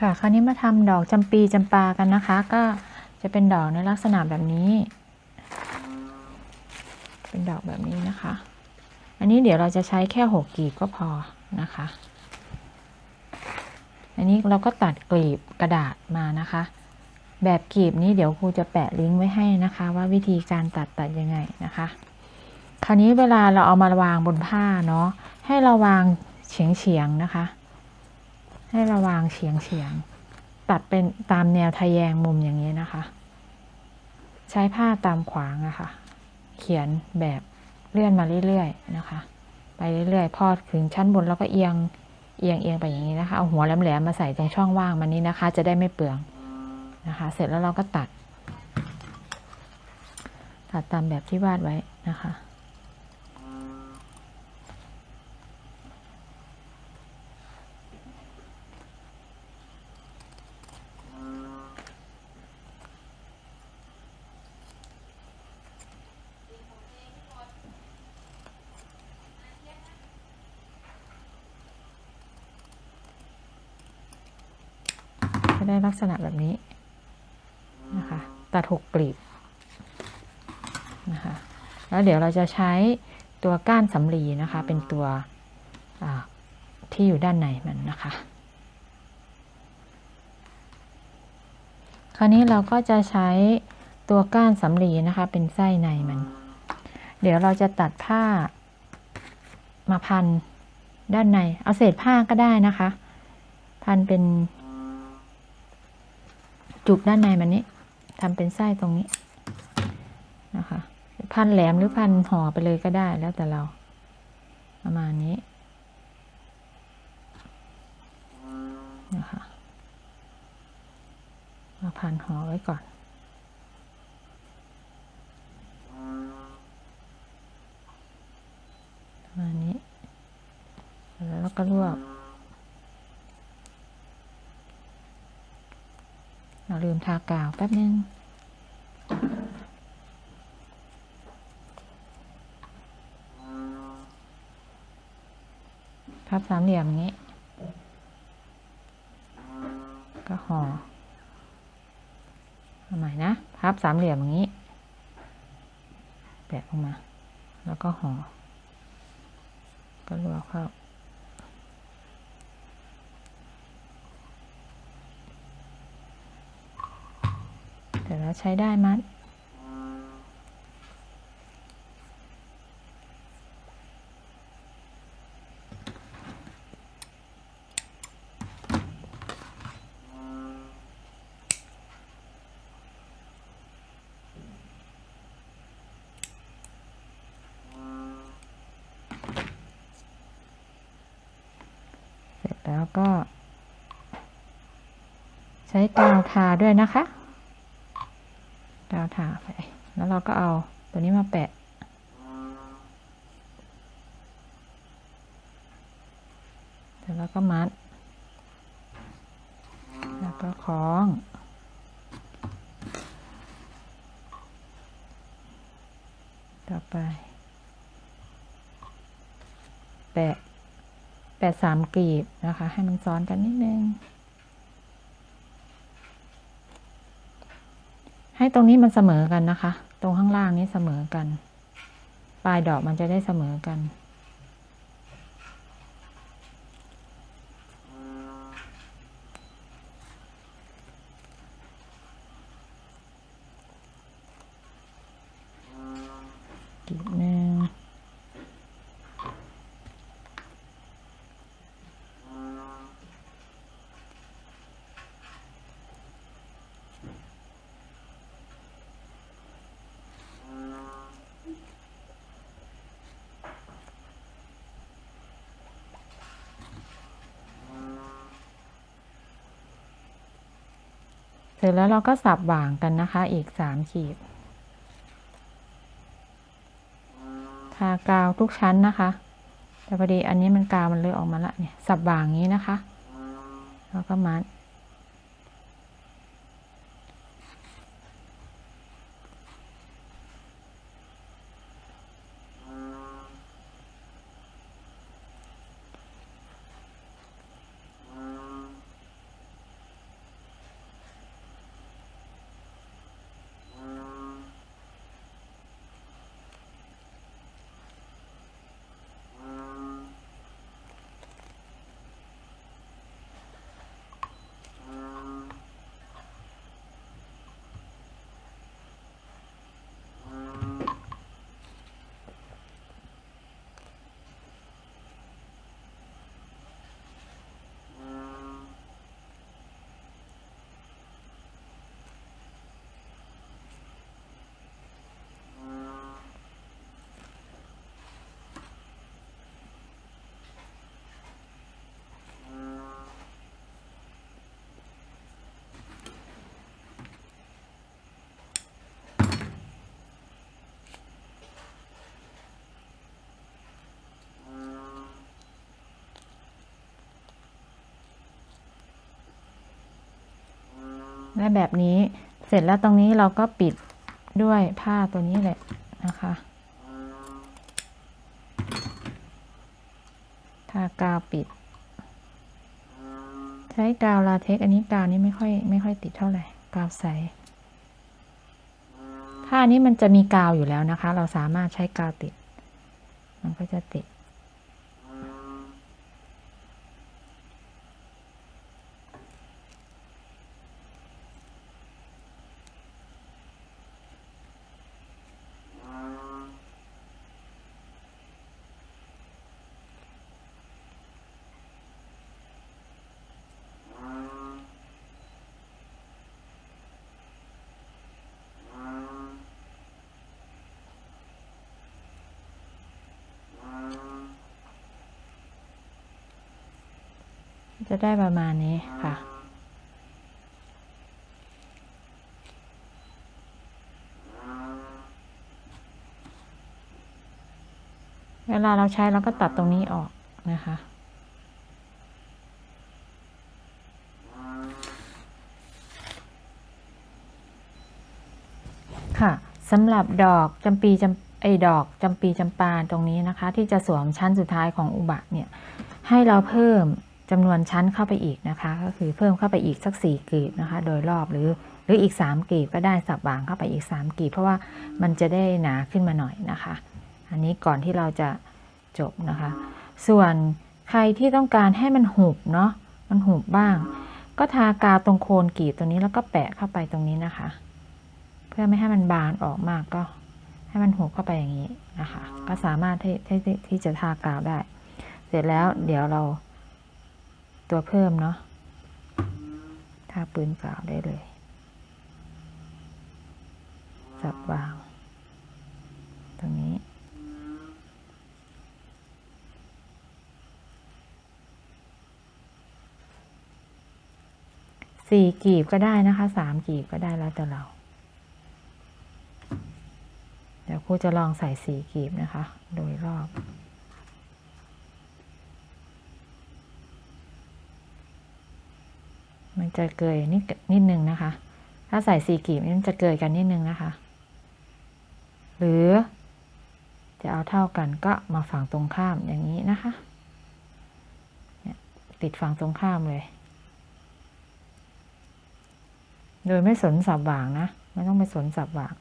ค่ะ คราวนี้มาทำดอกจำปีจำปากันนะคะ ก็จะเป็นดอกในลักษณะแบบนี้ เป็นดอกแบบนี้นะคะ อันนี้เดี๋ยวเราจะใช้แค่หกกลีบก็พอนะคะ อันนี้เราก็ตัดกลีบกระดาษมานะคะ แบบกลีบนี้เดี๋ยวครูจะแปะลิงก์ไว้ให้นะคะ ว่าวิธีการตัดตัดยังไงนะคะ คราวนี้เวลาเราเอามาวางบนผ้าเนาะให้เราวางเฉียงเฉียงๆนะคะ ให้ราวางเฉียงเฉียงตัดเป็นตามแนวทะแยงมุมอย่างนี้นะคะ ใช้ผ้าตามขวางอะค่ะ เขียนแบบเลื่อนมาเรื่อยๆนะคะ ไปเรื่อยๆ พอถึงชั้นบนเราก็เอียงเอียงเอียงไปอย่างนี้นะคะ เอาหัวแหลมๆมาใส่ตรงช่องว่างมันนี้นะคะ จะได้ไม่เปลืองนะคะ เสร็จแล้วเราก็ตัด ตัดตามแบบที่วาดไว้นะคะ ได้ลักษณะแบบนี้นะคะตัดหกกลีบนะคะแล้วเดี๋ยวเราจะใช้ตัวก้านสำลีนะคะ เป็นตัวที่อยู่ด้านในมันนะคะ คราวนี้เราก็จะใช้ตัวก้านสำลีนะคะ เป็นไส้ในมัน เดี๋ยวเราจะตัดผ้ามาพันด้านใน เอาเศษผ้าก็ได้นะคะ พันเป็น จุกด้านในมันนี้ทำเป็นไส้ตรงนี้นะคะพันแหลมหรือพันห่อไปเลยก็ได้แล้วแต่เรา ประมาณนี้นะคะมาพันห่อไว้ก่อน ประมาณนี้ แล้วก็รวบ เราลืมทากาวแป๊บนึงพับสามเหลี่ยมอย่างนี้ ก็ห่อเอาใหม่นะ พับสามเหลี่ยมอย่างนี้ แปะลงมา แล้วก็ห่อ ก็รวบเข้า เสร็จแล้วใช้ได้มัด เสร็จแล้วก็ใช้กาวทาด้วยนะคะาวทาไป แล้วเราก็เอาตัวนี้มาแปะแล้วเราก็มัด แล้วก็คล้องต่อไป แปะ แปะสามกลีบนะคะ ให้มันซ้อนกันนิดนึง ให้ตรงนี้มันเสมอกันนะคะ ตรงข้างล่างนี้เสมอกัน ปลายดอกมันจะได้เสมอกัน ร็จแล้วเราก็สับหว่างกันนะคะอีกสามขีดทากาวทุกชั้นนะคะ แต่พอดีอันนี้มันกาวมันเลอะออกมาละเนี่ย สับบ่างนี้นะคะ แล้วก็มัด และแบบนี้เสร็จแล้วตรงนี้เราก็ปิดด้วยผ้าตัวนี้แหละนะคะทากาวปิด ใช้กาวลาเทคอันนี้กาวนี้ไม่ค่อยไม่ค่อยติดเท่าไหร่กาวใสผ้านี้มันจะมีกาวอยู่แล้วนะคะ เราสามารถใช้กาวติด มันก็จะติด จะได้ประมาณนี้ค่ะ เวลาเราใช้เราก็ตัดตรงนี้ออกนะคะค่ะสำหรับดอกจำปีจำไอดอกจำปีจำปาตรงนี้นะคะ ที่จะสวมชั้นสุดท้ายของอุบะเนี่ย ให้เราเพิ่ม จำนวนชั้นเข้าไปอีกนะคะ ก็คือเพิ่มเข้าไปอีกสักสี่กลีบนะคะ โดยรอบหรือหรืออีกสามกลีบก็ได้สับวางเข้าไปอีกสามกลีบเพราะว่ามันจะได้หนาขึ้นมาหน่อยนะคะ อันนี้ก่อนที่เราจะจบนะคะ ส่วนใครที่ต้องการให้มันหุบเนาะมันหุบบ้าง ก็ทากาวตรงโคนกลีบตัวนี้แล้วก็แปะเข้าไปตรงนี้นะคะ เพื่อไม่ให้มันบานออกมากก็ ให้มันหุบเข้าไปอย่างนี้นะคะ ก็สามารถที่ที่ที่ที่จะทากาวได้ เสร็จแล้วเดี๋ยวเรา ตัวเพิ่มเนาะทาปืนกาวได้เลย สับวาง ตรงนี้ สี่กีบก็ได้นะคะ สามกีบก็ได้แล้วแต่เรา เดี๋ยวครูจะลองใส่สี่กีบนะคะ โดยรอบ มันจะเกยนิดนิดนึงนะคะ ถ้าใส่สี่กีบมันจะเกยกันนิดนึงนะคะ หรือจะเอาเท่ากันก็มาฝั่งตรงข้ามอย่างนี้นะคะเนี่ยติดฝั่งตรงข้ามเลย โดยไม่สนสับหว่างนะ ไม่ต้องไปสนสับหว่าง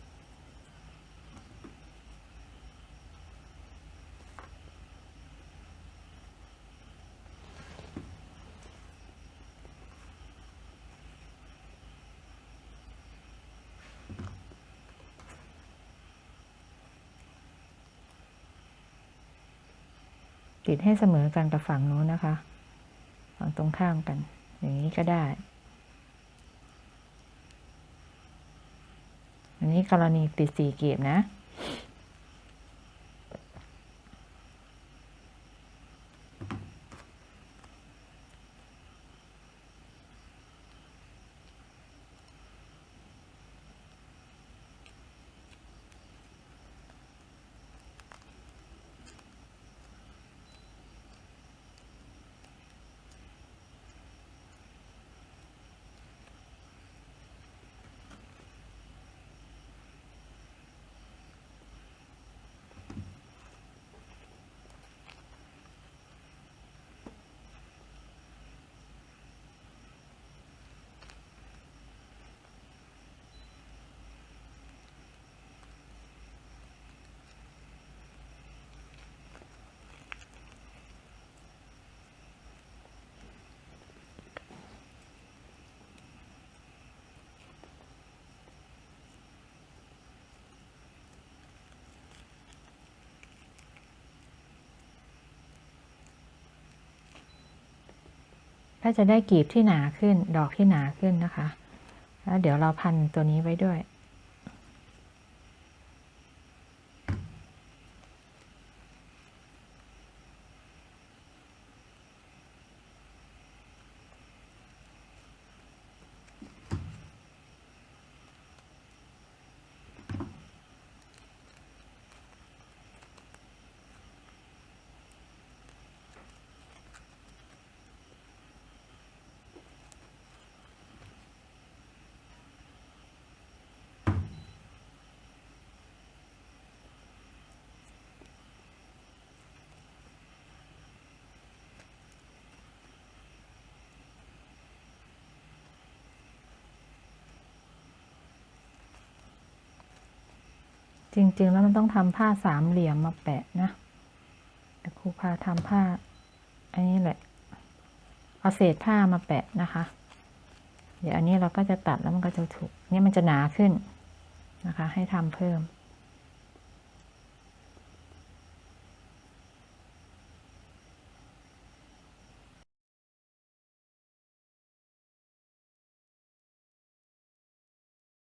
ดให้เสมอกันกับฝั่งนู้นนะคะ ฝั่งตรงข้ามกัน อย่างนี้ก็ได้ อันนี้กรณีติดสี่เกียบนะ ก็จะได้กีบที่หนาขึ้น ดอกที่หนาขึ้นนะคะ แล้วเดี๋ยวเราพันตัวนี้ไว้ด้วย จริง ๆ แล้วมันต้องทำผ้าสามเหลี่ยมมาแปะนะแต่ครูพาทำผ้า อันนี้แหละ เอาเศษผ้ามาแปะนะคะ เดี๋ยวอันนี้เราก็จะตัดแล้วมันก็จะถูกเนี่ยมันจะหนาขึ้นนะคะ ให้ทำเพิ่ม